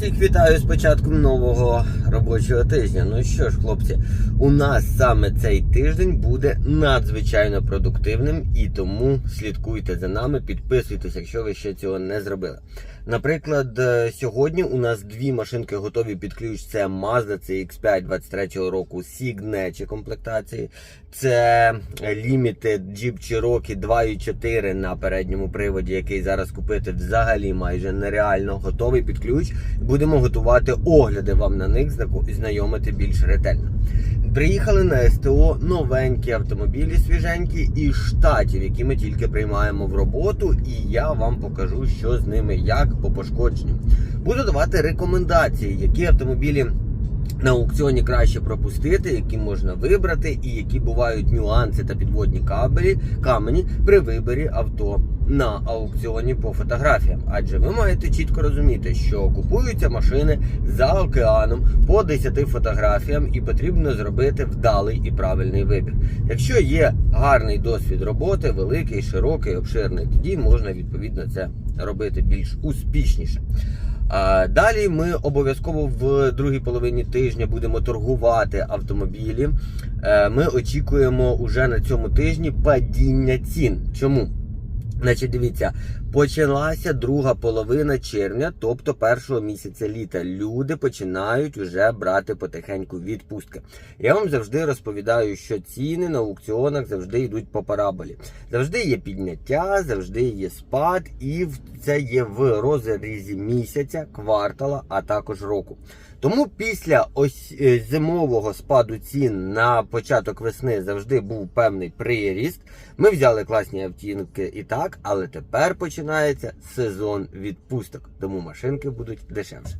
Всіх вітаю з початком нового робочого тижня. Ну що ж, хлопці, у нас саме цей тиждень буде надзвичайно продуктивним і тому слідкуйте за нами, підписуйтесь, якщо ви ще цього не зробили. Наприклад, е, сьогодні у нас дві машинки готові під ключ. Це Mazda CX5 23 року Signature комплектації. Це Limited Jeep Cherokee 2.4 на передньому приводі, який зараз купити взагалі майже нереально. Готовий під ключ. Будемо готувати огляди вам на них, знайомити більш ретельно. Приїхали на СТО новенькі автомобілі свіженькі із штатів, які ми тільки приймаємо в роботу, і я вам покажу, що з ними як по пошкодженню. Буду давати рекомендації, які автомобілі на аукціоні краще пропустити, які можна вибрати, і які бувають нюанси та підводні кабелі камені при виборі авто на аукціоні по фотографіям. Адже ви маєте чітко розуміти, що купуються машини за океаном по 10 фотографіям, і потрібно зробити вдалий і правильний вибір. Якщо є гарний досвід роботи, великий, широкий, обширний, тоді можна відповідно це робити більш успішніше. Далі ми обов'язково в другій половині тижня будемо торгувати автомобілі. Е, Ми очікуємо уже на цьому тижні падіння цін. Чому? Значить, дивіться, почалася друга половина червня, тобто першого місяця літа. Люди починають уже брати потихеньку відпустки. Я вам завжди розповідаю, що ціни на аукціонах завжди йдуть по параболі. Завжди є підняття, завжди є спад, і це є в розрізі місяця, квартала, а також року. Тому після ось е, зимового спаду цін на початок весни завжди був певний приріст. Ми взяли класні автівки і так, але тепер починається сезон відпусток, тому машинки будуть дешевше.